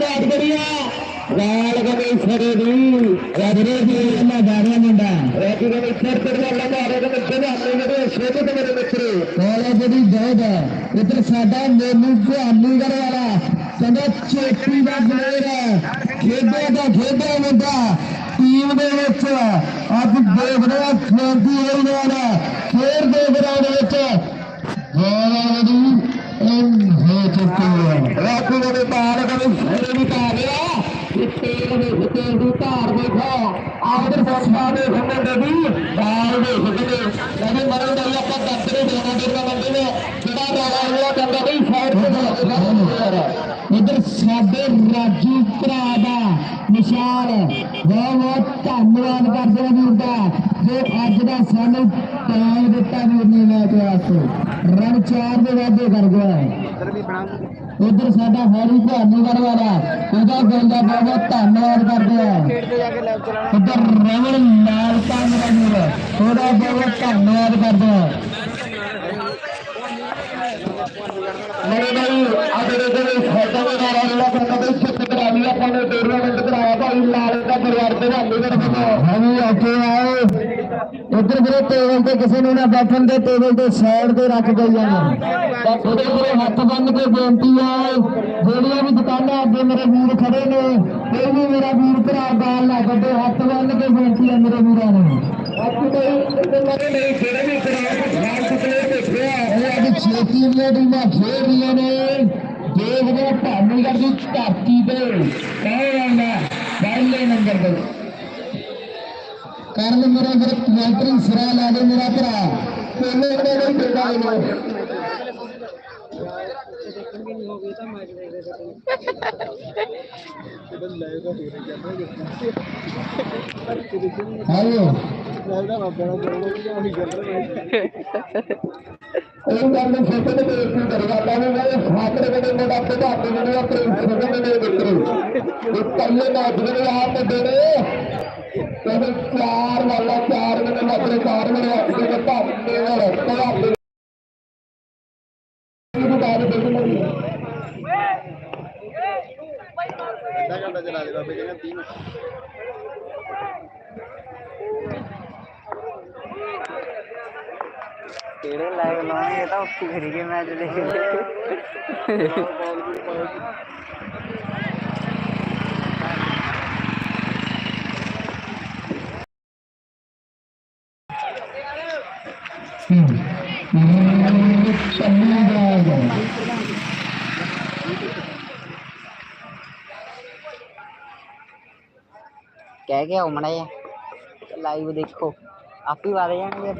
ਕੈਟਗਰੀਆ ਲਾਲ ਗਵੇ ਸਰੇ ਦੀ। ਰਜਰੇ ਦੀ ਇਸਲਾ ਬਾਰਿਆ ਮੁੰਡਾ। Ready ਗਵੇ sir ਤੇ ਲਾਲ ਮਾਰੇ ਦੇ ਵਿੱਚ ਨਾ ਮੇਰੇ ਛੋਟੇ ਤੇ ਮੇਰੇ ਮਿੱਤਰ ਕੋਲੇ ਜਿਹੜੀ ਹੈ। ਇਧਰ ਸਾਡਾ ਮੇਨੂ ਭਵਾਨੀਗੜ ਵਾਲਾ ਕਹਿੰਦਾ ਚੇਟੀ ਦਾ ਹੈ। ਖੇਡਿਆ ਦਾ ਖੇਡਿਆ ਮੁੰਡਾ। ਟੀਮ ਦੇ ਵਿੱਚ ਅੱਜ ਦੇਖਦੇ ਆ ਖੇਡੀ ਹੋਈ ਵਾਲਾ तेल में होते हुए कार देखो आपने सोचा में हमने देवी दाल में होते लेकिन मरण दलिया पर दस्तरे देना दुर्गा मंदिर में बिना दागा हुआ गंगा भी फैट इधर साडे राजू भरा निशान बहुत बहुत धन्यवाद कर हैं वीर जो अज का सानू टाइम दिता वीर ने मैच वास्ते रन चार के कर गया उधर साडा हरी पे अनुगर वाला उधर गोंदा बाबा धन्यवाद करते हैं उधर रमण लाल का मेरा थोड़ा बहुत धन्यवाद करते हैं मेरे भाई अगर इधर फोटो में आ रहा है तो क्षेत्र में अगला पड़े टूर्नामेंट कराया था इन लाल का परिवार से अगले तरफ हम आके आए ਨੇ ਵੀਰੇ ਟੇਬਲ ਤੇ ਕਿਸੇ ਨੂੰ ਨਾ ਬੈਠਣ ਦੇ, ਟੇਬਲ ਤੇ ਸਾਈਡ ਤੇ ਰੱਖ ਗਈ ਜਾਣਾ। ਤਾਂ ਉਹਦੇ ਵੀਰੇ ਹੱਥ ਬੰਨ ਕੇ ਬੇਨਤੀ ਹੈ ਜਿਹੜੀਆਂ ਵੀ ਦੁਕਾਨਾਂ ਅੱਗੇ ਮੇਰੇ ਵੀਰ ਖੜੇ ਨੇ ਕੋਈ ਵੀ ਮੇਰਾ ਵੀਰ ਭਰਾ ਗਾਲ ਨਾ ਕੱਢੇ ਹੱਥ ਬੰਨ ਕੇ ਬੇਨਤੀ ਹੈ ਮੇਰੇ ਵੀਰਾਂ ਨੂੰ। ਅੱਜ ਛੇਤੀ ਦੀਆਂ ਟੀਮਾਂ ਖੇਡ ਰਹੀਆਂ ਨੇ। ਦੇਖਦੇ ਆ ਭਾਨੀਗੜ੍ਹ ਦੀ ਧਰਤੀ ਤੇ ਕੌਣ ਆਉਂਦਾ ਪਹਿਲੇ ਨੰਬਰ ਤੇ ਕਰਨ ਮੇਰਾ ਫਿਰ ਕੁਆਂਟਰੀ ਸਿਰਾ ਲਾ ਦੇ ਮੇਰਾ ਭਰਾ। ਪਹਿਲੇ ਕਿਹੜੇ ਨਹੀਂ ਪਿੰਡਾ ਇਹਨੂੰ ਹੋ ਉਹ ਗੱਲ ਨੂੰ ਫੋਟੋ ਤੇ ਬੇਇੱਜ਼ਤੀ ਕਰਵਾ ਲਾ ਮੈਂ ਫਾਤਰ ਦੇ ਮੁੰਡਾ ਆਪਣੇ ਘਰ ਦੇ ਮੁੰਡੇ ਆਪਣੇ ਫੋਟੋ ਤੇ ਇਹ ਕੱਲੇ ਮੈਚ ਦੇ ਆਪ ਦੇ ਨੇ। ਕਹਿੰਦੇ ਚਾਰ ਵਾਲਾ ਚਾਰ ਮਿੰਟ ਆਪਣੇ ਚਾਰ ਮਿੰਟ ਆਪਣੇ ਦੇ ਭਾਵੇਂ ਵਾਲਾ ਤੁਹਾਡੇ ਨੂੰ ਬਾਅਦ ਦੇ ਦਿੰਦੇ ਅੱਧਾ ਘੰਟਾ ਚਲਾ ਦੇ ਬਾਬੇ ਕਹਿੰਦਾ 30 ਮਿੰਟ ਕਿਹੜੇ ਲਾਈਵ ਲਾਉਣਗੇ ਤਾਂ ਉੱਥੇ ਫਿਰ ਕੇ ਮੈਚ ਦੇਖਦੇ ਬਾਲ कह गया उमड़ा ये। लाइव देखो। आप ही वाले हैं ना ये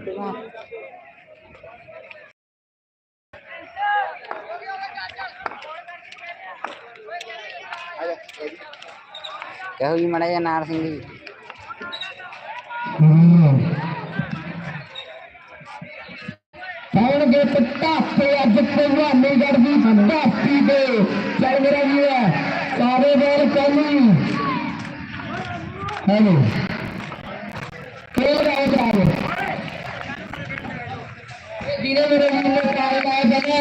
कहो जी मड़ा या नार सिंह जी हम्म। ਪਟਾਕੇ ਅੱਜ ਭਵਾਨੀਗੜ੍ਹ ਦੀ ਧਰਤੀ ਤੇ। ਚੱਲ ਮੇਰਾ ਵੀਰ, ਸਾਰੇ ਬੋਲ ਕੋਲੀ ਹੈਲੋ। ਕਿਹੜਾ ਰਾਜ ਰਾਜ ਜਿਹਨੇ ਮੇਰੇ ਵੀਰ ਨੇ ਕਾਲ ਲਾਇਆ ਜਾਣਾ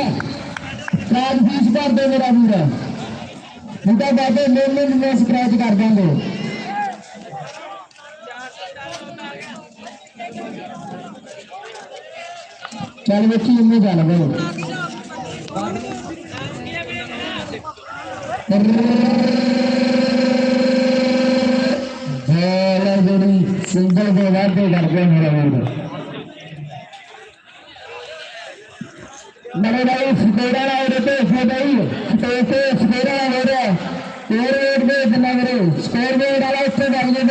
ਸਾਜ ਫੀਸ ਭਰ ਦੇ ਮੇਰਾ ਵੀਰ। ਹੁੰਦਾ ਬਾਬੇ ਮੇਲੇ ਨੂੰ ਸਕ੍ਰੈਚ ਕਰ ਦਾਂਗੇ चल बच्ची इनमें जाना बोलो जोड़ी सिंगल के बाद दे करके मेरे मुंडो मेरे भाई सुपेरा ना हो रहे सुपेरी सुपेरी सुपेरा ना हो रहा स्कोर रेट पे इतना करे स्कोर पे डाला उससे डाल दे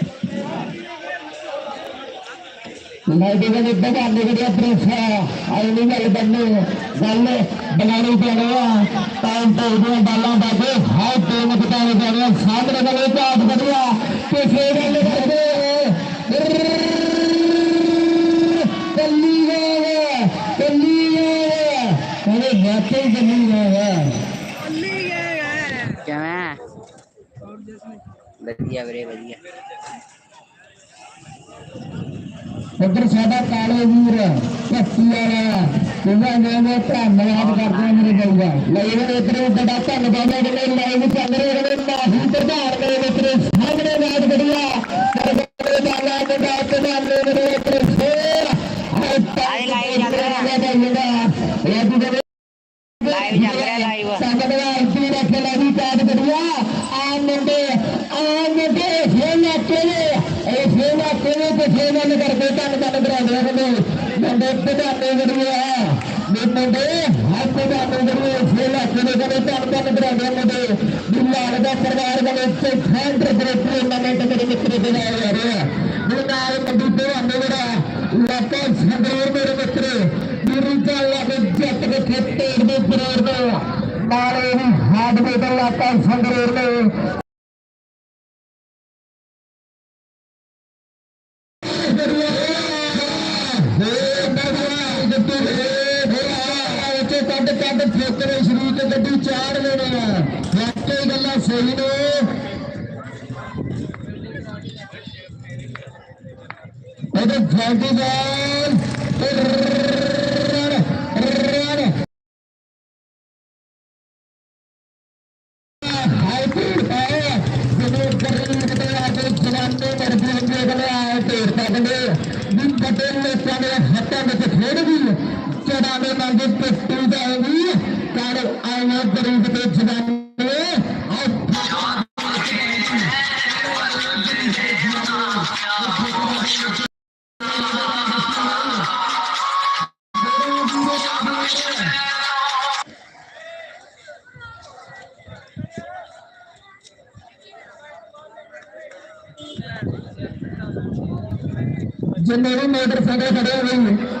ਤਾਂ ਲਾਈਟ ਦੇ ਬਗਾਨੇ ਦੇ ਪ੍ਰੋਫਾ ਆਈ ਨਹੀਂ ਗੱਲ ਬੰਨੇ ਗੱਲ ਬਣਾਉਣੀ ਪੈਣੀ ਆ। ਟਾਈਮ ਤੇ ਉਹਦੀਆਂ ਬਾਲਾਂ ਬਾਗੇ ਹਾਈ ਟੀਮ ਬਤਾਉਣੇ ਪੈਣੇ ਆ। ਸਾਹਮਣੇ ਵਾਲੇ ਝਾਟ ਵਧੀਆ ਤੇ ਫੇਰ ਗੱਲ ਕਰਦੇ ਕੱਲੀ ਗਏ ਕੱਲੀ ਗਏ ਕਹਿੰਦੇ ਵਾਕਈ ਕੱਲੀ ਗਏ ਕਿਵੇਂ? ਵਧੀਆ ਵੀਰੇ ਵਧੀਆ। ਉਧਰ ਸਾਡਾ ਕਾਲੇ ਵੀਰ ਭੱਤੀ ਵਾਲਾ। ਕਹਿੰਦਾ ਮੈਂ ਮੈਂ ਧੰਨਵਾਦ ਕਰਦਾ ਮੇਰੇ ਬਈਆ ਲਈ ਹੁਣ ਇਧਰ ਬੜਾ ਧੰਨਵਾਦ ਹੈ ਜਿਹੜੇ ਲਾਈਵ ਚੱਲ ਰਹੇ ਨੇ। ਮਾਹੀ ਪ੍ਰਧਾਨ ਮੇਰੇ ਮਿੱਤਰ ਸਾਹਮਣੇ ਬਾਤ ਬੜੀਆ ਮੇਰੇ ਬਾਲਾ ਮੁੰਡਾ ਤੇ ਨਾਲੇ ਮੇਰੇ ਮਿੱਤਰ ਫੇਲਾ ਕੋਲੇ ਤੇ ਫੇਲਾ ਨੇ ਕਰਦੇ ਧੰਨ ਧੰਨ ਕਰਾਉਂਦੇ ਨੇ ਮੁੰਡੇ ਪਧਾਨੇ ਬੜੀਆ ਮੇ ਮੁੰਡੇ ਹੱਥ ਪਧਾਨੇ ਬੜੀਆ ਫੇਲਾ ਕੋਲੇ ਕਰਦੇ ਧੰਨ ਧੰਨ ਕਰਾਉਂਦੇ ਮੁੰਡੇ ਬਿੱਲਾਲ ਦਾ ਪਰਿਵਾਰ ਦੇ ਵਿੱਚ ਫੈਂਟਰ ਗਰੁੱਪ ਟੂਰਨਾਮੈਂਟ ਮੇਰੇ ਮਿੱਤਰ ਦੇ ਨਾਲ ਹੋ ਰਿਹਾ ਮੇਰੇ ਨਾਲ ਮੰਡੀ ਤੇ ਆਨੇ ਮੇਰਾ ਲਾਪਾ ਸੰਗਰੂਰ ਮੇਰੇ ਮਿੱਤਰ ਗੁਰੂ ਦਾ ਲੱਗ ਜੱਟ ਦੇ ਖੇਤੇ ਦੇ ਜ਼ਰੂਰ ਦੇ ਨਾਲੇ ਵੀ ਹਾਡ ਦੇ ਦਾ ਲਾਪਾ ਸੰਗਰੂਰ ਨੇ ਚਾੜ ਲੈਣੇ ਆ ਵਾਕਈ ਗੱਲਾਂ ਸਹੀ ਨੇ ਉਹਦੇ ਫੌਜੀ ਬਾਲ ਰਨ ਰਨ ਹਾਈ ਪੀੜ ਹੈ ਜਦੋਂ ਕਰੀਬ ਤੇ ਆ ਕੇ ਜਵਾਨੇ ਮਰਦੇ ਹੁੰਦੇ ਗਲੇ ਆਏ ਢੇਰ ਸਕਦੇ ਵੀ ਬਟੇ ਲੋਕਾਂ ਦੇ ਹੱਥਾਂ ਵਿੱਚ ਖੇਡ ਵੀ ਚੜਾ ਦੇ ਮੰਗੇ ਪਿੱਟੂ God of I am the invited Jivan. जिन दोनों मोटरसाइकिल खड़े हुए हैं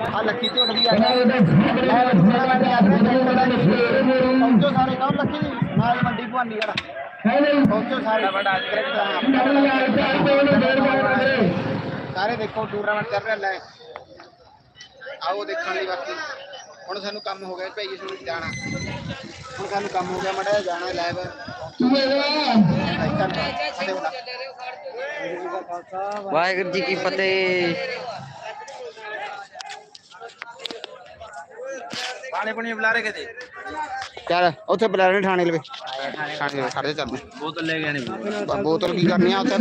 ਆ ਲੱਕੀ ਝੋਟ ਦੇ ਆ ਪਹੁੰਚੋ ਸਾਰੇ। ਕੌਣ ਲੱਕੀ ਜੀ। ਅਨਾਜ ਮੰਡੀ ਭਵਾਨੀਗੜ੍ਹ ਪਹੁੰਚੋ ਸਾਰੇ ਸਾਰੇ ਦੇਖੋ ਟੂਰਨਾਮੈਂਟ ਚੱਲ ਰਿਹਾ ਲੈ। ਆਓ ਦੇਖਣ ਲਈ ਬਾਕੀ। ਹੁਣ ਸਾਨੂੰ ਕੰਮ ਹੋ ਗਿਆ ਭਾਈ ਸਾਨੂੰ ਜਾਣਾ। ਹੁਣ ਸਾਨੂੰ ਕੰਮ ਹੋ ਗਿਆ ਮੜਾ ਜਾਣਾ ਲਾਈਵ ਵਾਹਿਗੁਰੂ ਜੀ ਕੀ ਫਤਿਹ। ਪਾਣੀ ਪੁਣੀ ਬੁਲਾ ਰਹੇ ਕਿਤੇ ਚੱਲ ਉੱਥੇ ਬੁਲਾ ਰਹੇ ਥਾਣੇ ਲਵੇ ਥਾਣੇ ਲਵੇ ਖੜਦੇ ਚੱਲਦੇ ਬੋਤਲ ਲੈ ਕੇ ਆਣੀ ਬੋਤਲ ਕੀ ਕਰਨੀ ਆ ਉੱਥੇ